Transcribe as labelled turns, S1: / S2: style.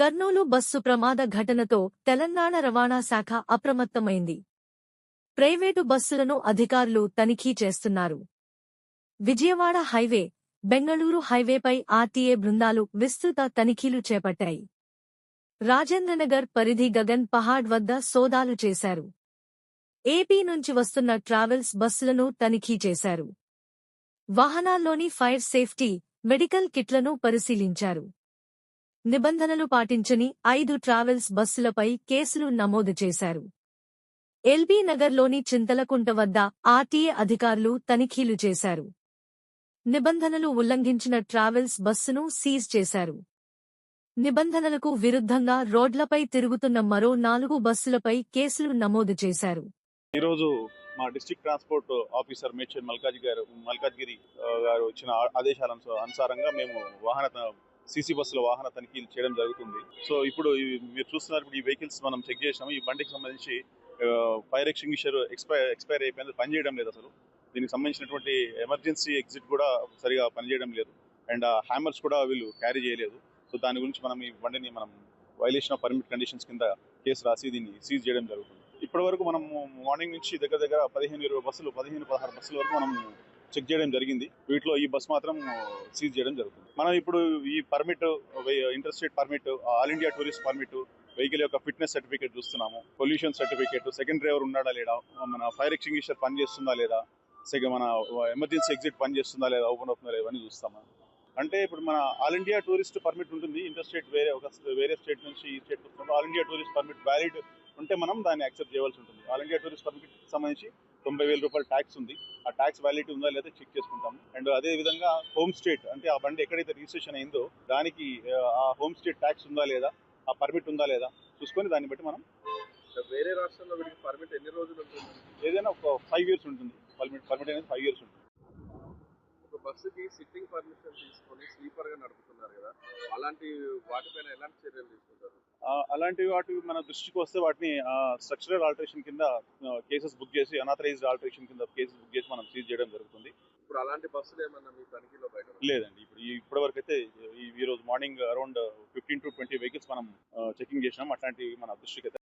S1: Kurnool bus ప్రమాద ఘటనతో తెలంగాణ రవాణా శాఖ అప్రమత్తమైంది. ప్రైవేటు బస్సులను అధికారులు తనిఖీ చేస్తున్నారు. విజయవాడ హైవే బెంగళూరు హైవేపై ఆర్టీఏ బృందాలు విస్తృత తనిఖీలు చేపట్టాయి. రాజేంద్రనగర్ పరిధి గగన్ పహాడ్ వద్ద సోదాలు చేశారు. ఏపీ నుంచి వస్తున్న ట్రావెల్స్ బస్సులను తనిఖీ చేశారు. వాహనాల్లోని ఫైర్ సేఫ్టీ మెడికల్ కిట్లను పరిశీలించారు. నిబంధనలు పాటించని ఐదు ట్రావెల్స్ బస్సులపై కేసులు నమోదు చేశారు. ఎల్బీ నగర్లోని చింతలకుంట వద్ద ఆర్టీఏ అధికారులు తనిఖీలు చేశారు. నిబంధనలు ఉల్లంఘించిన ట్రావెల్స్ బస్సును సీజ్ చేశారు. నిబంధనలకు విరుద్ధంగా రోడ్లపై తిరుగుతున్న మరో నాలుగు బస్సులపై కేసులు నమోదు చేశారు.
S2: ఈరోజు మా డిస్టిక్ ట్రాన్స్పోర్ట్ ఆఫీసర్ మేచర్ మల్కాజ్ గారు మల్కాజ్గిరి గారు ఇచ్చిన ఆదేశాల అనుసారంగా మేము వాహన సీసీ బస్సుల వాహన తనిఖీలు చేయడం జరుగుతుంది. సో ఇప్పుడు మీరు చూస్తున్నారు ఇప్పుడు ఈ వెహికల్స్ మనం చెక్ చేసినాము. ఈ బండికి సంబంధించి ఫైర్ ఎక్స్టింగ్విషర్ ఎక్స్పైర్ ఎక్స్పైర్ అయిపోయింది పనిచేయడం లేదు అసలు. దీనికి సంబంధించినటువంటి ఎమర్జెన్సీ ఎగ్జిట్ కూడా సరిగా పనిచేయడం లేదు. అండ్ హ్యామర్స్ కూడా వీళ్ళు క్యారీ చేయలేదు. సో దాని గురించి మనం ఈ బండిని మనం వైలేషన్ ఆఫ్ పర్మిట్ కండిషన్స్ కింద కేసు రాసి దీన్ని సీజ్ చేయడం జరుగుతుంది. ఇప్పటి వరకు మనం మార్నింగ్ నుంచి దగ్గర దగ్గర పదిహేను ఇరవై బస్సులు పదిహేను పదహారు బస్సుల వరకు మనం చెక్ చేయడం జరిగింది. వీటిలో ఈ బస్ మాత్రం సీజ్ చేయడం జరుగుతుంది. మనం ఇప్పుడు ఈ permit interstate permit all India tourist permit vehicle యొక్క ఫిట్నెస్ సర్టిఫికేట్ చూస్తున్నాము. పొల్యూషన్ సర్టిఫికేట్ సెకండ్ డ్రైవర్ ఉన్నాడా లేదా? మన ఫైర్ ఎక్స్టింగ్విషర్ పనిచేస్తుందా లేదా? సెకండ్ మన ఎమర్జెన్సీ ఎగ్జిట్ పని చేస్తుందా లేదా? ఓపెన్ అవుతుందా లేదా? అని చూస్తాము అంటే ఇప్పుడు మన ఆల్ ఇండియా టూరిస్ట్ పర్మిట్ ఉంటుంది. ఇంటర్ స్టేట్ వేరే ఒక వేరే స్టేట్ నుంచి ఈ state all India tourist permit valid ఉంటే మనం దాన్ని యాక్సెప్ట్ చేయవలసి ఉంటుంది. ఆల్ ఇండియా టూరిస్ట్ పర్మిట్ సంబంధించి తొంభై వేల రూపాయల ట్యాక్స్ ఉంది. ఆ ట్యాక్స్ వ్యాలిడిటీ ఉందా లేదా చెక్ చేసుకుంటాం అండ్ అదే విధంగా హోమ్ స్టేట్ అంటే ఆ బండి ఎక్కడైతే రిజిస్ట్రేషన్ అయిందో దానికి ఆ, హోమ్ స్టేట్ ట్యాక్స్ ఉందా లేదా ఆ పర్మిట్ ఉందా లేదా చూసుకొని దాన్ని బట్టి మనం
S3: వేరే రాష్ట్రంలో వీడికి పర్మిట్ ఎన్ని రోజులు ఉంటుంది?
S2: ఏదైనా ఒక ఫైవ్ ఇయర్స్ ఉంటుంది. పర్మిట్ పర్మిట్ అనేది ఫైవ్ ఇయర్స్ ఉంటుంది.
S3: బస్సుకి సిట్టింగ్ పర్మిషన్ తీసుకొని స్లీపర్గా నడుపుతున్నారు కదా అలాంటి వాటిపైన ఎలాంటి చర్యలు తీసుకుంటారు?
S2: అలాంటి వాటి మన దృష్టికి వస్తే వాటిని స్ట్రక్చరల్ ఆల్టరేషన్ కింద కేసెస్ బుక్ చేసి అనాథరైజ్డ్ ఆల్టరేషన్ కింద కేసెస్ బుక్ చేసి మనం సీజ్ చేయడం జరుగుతుంది.
S3: ఇప్పుడు అలాంటి బస్సులు ఏమన్నా మీ తనిఖీలో బయట
S2: లేదండి ఇప్పుడు ఇప్పటి వరకు అయితే ఈ- రోజు morning around fifteen to twenty vehicles మనం చెకింగ్ చేసినాం. అట్లాంటివి మన దృష్టికి